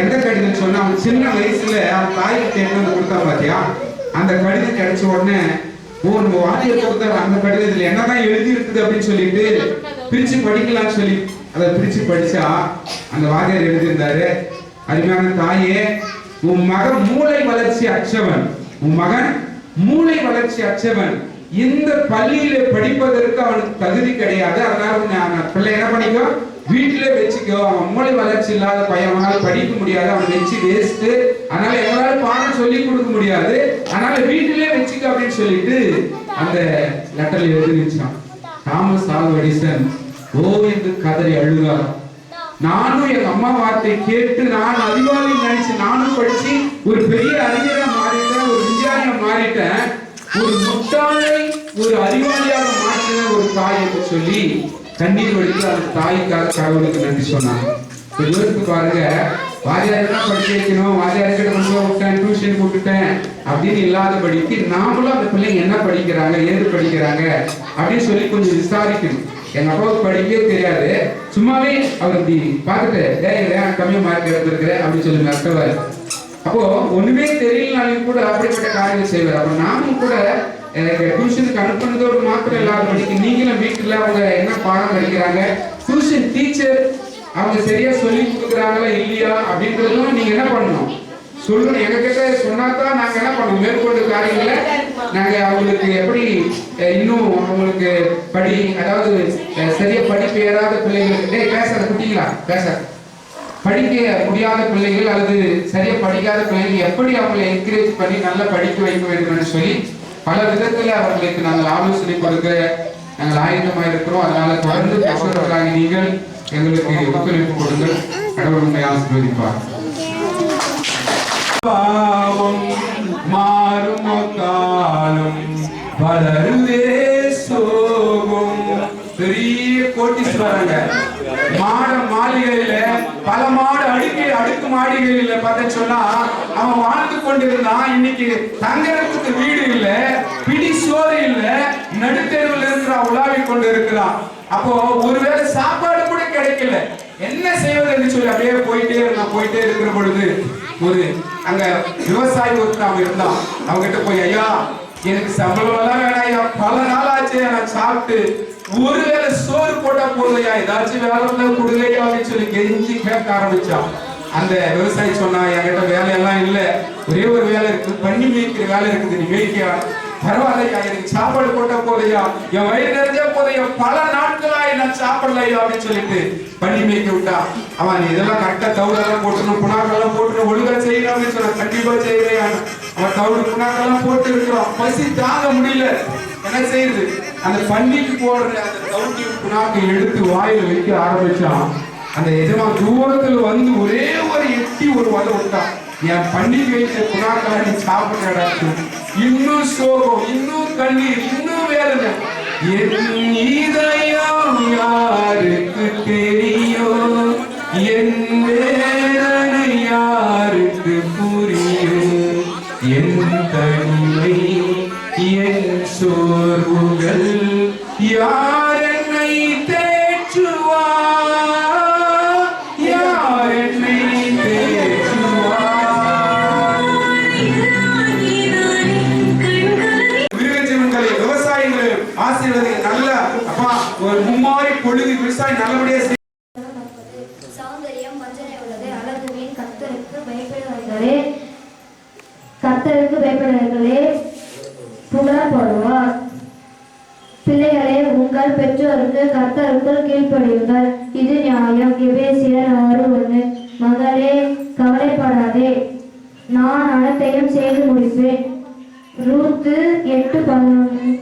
எந்த கடிதம் சொன்னா அவன் சின்ன வயசுல அவன் தாய்க்கு தேடி வந்து கொடுத்தா பாத்தியா? அந்த கடிதம் கிடைச்ச உடனே ஓ நம்ம வாத்தியார் கொடுத்தாரு. அந்த கடிதத்துல என்னதான் எழுதி இருக்குது அப்படின்னு சொல்லிட்டு பிரிச்சு படிக்கலாம்னு சொல்லி அதை பிரிச்சு படிச்சா அந்த வாத்தியார் எழுதியிருந்தாரு. அருமையான தாயே உன் மகன் மூளை வளர்ச்சி அச்சவன் உன் மகன் மூளை வளர்ச்சி அச்சவன் இந்த பள்ளியில படிப்பதற்கு அவனுக்கு தகுதி கிடையாது. அதனால உன்னை பிள்ளை என்ன பண்ணிக்கோ வீட்டிலே வச்சுக்கோ அவன் மூளை வளர்ச்சி இல்லாத பையன் அவனால படிக்க முடியாது அவன் வச்சு வேஸ்ட் அதனால எங்களால பாடம் சொல்லி கொடுக்க முடியாது. அதனால வீட்டிலே வச்சுக்க அப்படின்னு சொல்லிட்டு அந்த லெட்டர்ல எழுதிச்சான் தாமஸ் ஆல்வா எடிசன் ஓ என்று கதறி அழுகார் நானும் எங்க அம்மா வார்த்தை கேட்டு நான் அறிவாளி நினைச்சு நானும் படிச்சு ஒரு பெரிய அறிஞரா மாறிட்டேன் ஒரு விஞ்ஞானியா மாறிட்டேன். ஒரு முட்டாளை ஒரு அறிவாளியாக மாற்றின ஒரு தாய் என்று சொல்லி கண்ணீர் வடித்து அந்த தாய்க்காக கடவுளுக்கு நன்றி சொன்னாங்க யோசித்து பாருங்க வாரியார் படிக்க வைக்கணும் வாரியார் கிட்ட கொண்டு விட்டேன் டியூஷன் கூப்பிட்டுட்டேன் அப்படின்னு இல்லாதபடிக்கு நாமளும் அந்த பிள்ளைங்க என்ன படிக்கிறாங்க ஏது படிக்கிறாங்க அப்படின்னு சொல்லி கொஞ்சம் விசாரிக்கணும். எங்க அப்பாவுக்கு படிக்கவே தெரியாது. சும்மாவே அவர் இப்படி பார்த்துட்டு டேய் இல்லை கம்மியா மார்க் எடுத்திருக்கிறேன் அப்படின்னு சொல்லி நஷ்டவாரு அப்போ ஒண்ணுமே தெரியலனாலும் கூட அப்படிப்பட்ட காரியங்கள் செய்வார். அப்ப நாமும் கூட டியூஷனுக்கு அனுப்புனதோடு மாத்திரம் இல்லாதபடிக்கு நீங்களும் வீட்டுல அவங்க என்ன பாடம் படிக்கிறாங்க? டியூஷன் டீச்சர் அவங்க சரியா சொல்லி கொடுக்குறாங்களா இல்லையா அப்படின்றதும் நீங்க என்ன பண்ணணும்? சொல்லணும். எங்க சொன்னா தான் நாங்க என்ன பண்ணணும்? மேற்கொண்டு காரியங்களை நாங்க அவங்களுக்கு எப்படி இன்னும் அவங்களுக்கு படி அதாவது சரியா படிப்பு ஏறாத பிள்ளைங்களுக்கு பேசுற பேசாத குட்டிங்களா? பேச படிக்க முடியாத பிள்ளைகள் அல்லது சரியா படிக்காத பிள்ளைகள் எப்படி அவங்களை என்கரேஜ் பண்ணி நல்லா படிக்க வைக்க வேண்டும் என்று சொல்லி பல விதத்துல அவர்களுக்கு நாங்கள் ஆலோசனை கொடுக்க நாங்கள் ஆயத்தமாக இருக்கிறோம் அதனால தொடர்ந்து பேசுவதற்காக நீங்கள் எங்களுக்கு ஒத்துழைப்பு கொடுங்கள். கடவுள் உண்மை ஆசீர்வதிப்பார். பாவம் மாறும் காலம் வளருவே சோகம். பெரிய கோட்டீஸ்வரங்க மாட மாளிகையில பல மாடு அடுக்கு அடுக்கு மாளிகையில பார்த்த சொன்னா அவன் வாழ்ந்து கொண்டிருந்தான். இன்னைக்கு தங்கறதுக்கு வீடு இல்ல பிடி சோறு இல்ல நடுத்தெருவில் இருக்கிற உலாவி கொண்டு இருக்கிறான் அப்போ ஒருவேளை சாப்பாடு கூட கிடைக்கல. என்ன செய்வதுன்னு சொல்லி அப்படியே போயிட்டே இருந்தான். போயிட்டே இருக்கிற பொழுது ஒரு அங்க விவசாயி ஒருத்தர் அவன் இருந்தான். அவங்க கிட்ட போய் ஐயா எனக்கு சம்பளம் எல்லாம் வேணாம் ஐயா பல நாள் ஆச்சு நான் சாப்பிட்டு ஒருவேளை சோறு போட்டா போதையா ஏதாச்சும் வேலை இருந்தா கொடுங்கய்யா அப்படின்னு சொல்லி கெஞ்சி கேட்க ஆரம்பிச்சான். அந்த விவசாயி சொன்னா என்கிட்ட வேலையெல்லாம் இல்ல. ஒரே ஒரு வேலை இருக்கு. பண்ணி மேய்க்கிற வேலை இருக்குது. நீ மேய்க்கியா? பரவாயில்லையா. எனக்கு சாப்பாடு போட்டா போதையா? என் வயிறு நிறைஞ்சா போதையா? பல நாட்களா என்ன சாப்பிடலையா? அப்படின்னு சொல்லிட்டு பண்ணி மேய்க்க விட்டா. அவன் நீ இதெல்லாம் கரெக்டா தவிடெல்லாம் போட்டுணும். புனாக்கெல்லாம் போட்டுணும். ஒழுங்கா செய்யணும் அப்படின்னு சொன்ன கண்டிப்பா செய்யறேன். அவன் தவுடு புனாக்கெல்லாம் போட்டு இருக்கிறான் பசி தாங்க முடியல. என்ன செய்யுது அந்த பன்னிக்கு போடுற அந்த தவுட்டி புனாக்கை எடுத்து வாயில வைக்க ஆரம்பிச்சான் அந்த எஜமா தூரத்துல வந்து ஒரே ஒரு எட்டி ஒரு வலை விட்டான் என் பண்டிகை வைத்த புனாக்களை நீ சாப்பிடுறா இன்னும் சோகம் இன்னும் கண்ணீர் இன்னும் வேதனை. ஒரு மும்மாரி பொழுது விவசாயி நல்லபடியா சௌந்தரியம் வஞ்சனை உள்ளது. போடுவார். பிள்ளைகள் உங்கள் பெற்றோருக்கு கர்த்தருக்குள் கீழ்ப்படியுங்கள். இது நியாயம். எபேசியர் ஆறு ஒன்று. மகளே கவலைப்படாதே. நான் அனைத்தையும் செய்து முடிப்பேன். ரூத்து எட்டு பதினொன்று.